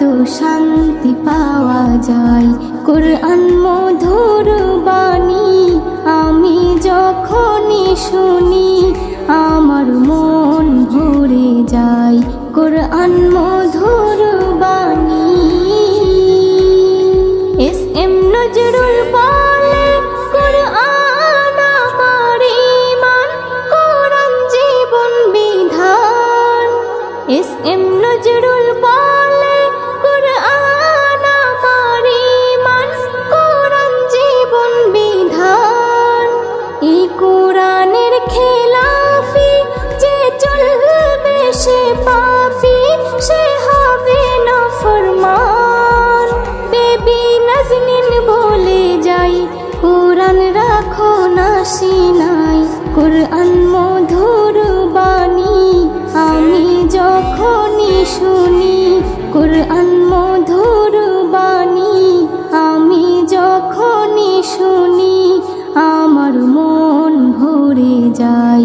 কত শান্তি পাওয়া যায়। কোরআন মধুর বাণী, আমি যখনই শুনি, আমার মন ভরে যায়। কোরআন মধুর বাণী, এস এম নজরুল বলে কোরআন রাখো না সিনাই কোরআন মধুর বাণী, আমি যখনই শুনি, কোরআন মধুর বাণী, আমি যখনই শুনি, আমার মন ভরে যায়।